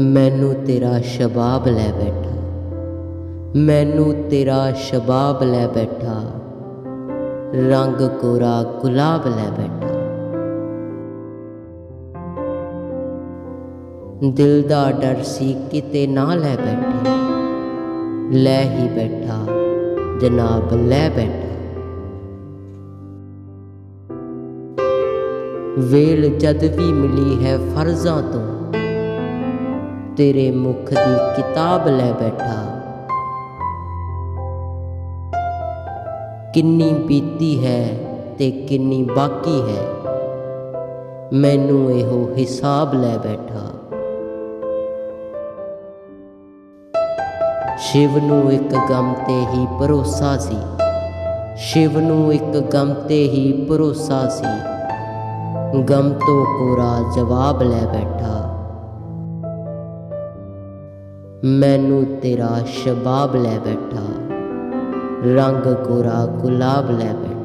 ਮੈਨੂੰ ਤੇਰਾ ਸ਼ਬਾਬ ਲੈ ਬੈਠਾ। ਮੈਨੂੰ ਤੇਰਾ ਸ਼ਬਾਬ ਲੈ ਬੈਠਾ। ਰੰਗ ਕੋਰਾ ਗੁਲਾਬ ਲੈ ਬੈਠਾ। ਦਿਲ ਦਾ ਡਰ ਸੀ ਕਿਤੇ ਨਾ ਲੈ ਬੈਠੇ। ਲੈ ਹੀ ਬੈਠਾ, ਜਨਾਬ ਲੈ ਬੈਠਾ। ਵੇਲ ਜਦ ਵੀ ਮਿਲੀ ਹੈ ਫਰਜ਼ਾਂ ਤੋਂ। ਤੇਰੇ ਮੁਖ ਦੀ ਕਿਤਾਬ ਲੈ ਬੈਠਾ। ਕਿੰਨੀ ਬੀਤੀ ਹੈ ਤੇ ਕਿੰਨੀ ਬਾਕੀ ਹੈ। ਮੈਨੂੰ ਇਹੋ ਹਿਸਾਬ ਲੈ ਬੈਠਾ। ਸ਼ਿਵ ਨੂੰ ਇੱਕ ਗਮ ਤੇ ਹੀ ਭਰੋਸਾ ਸੀ। ਸ਼ਿਵ ਨੂੰ ਇੱਕ ਗਮ ਤੇ ਹੀ ਭਰੋਸਾ ਸੀ। ਗਮ ਤੋਂ ਕੋਰਾ ਜਵਾਬ ਲੈ ਬੈਠਾ। ਮੈਨੂੰ ਤੇਰਾ ਸ਼ਬਾਬ ਲੈ ਬੈਠਾ ਰੰਗ ਗੋਰਾ ਗੁਲਾਬ ਲੈ ਬੈਠਾ।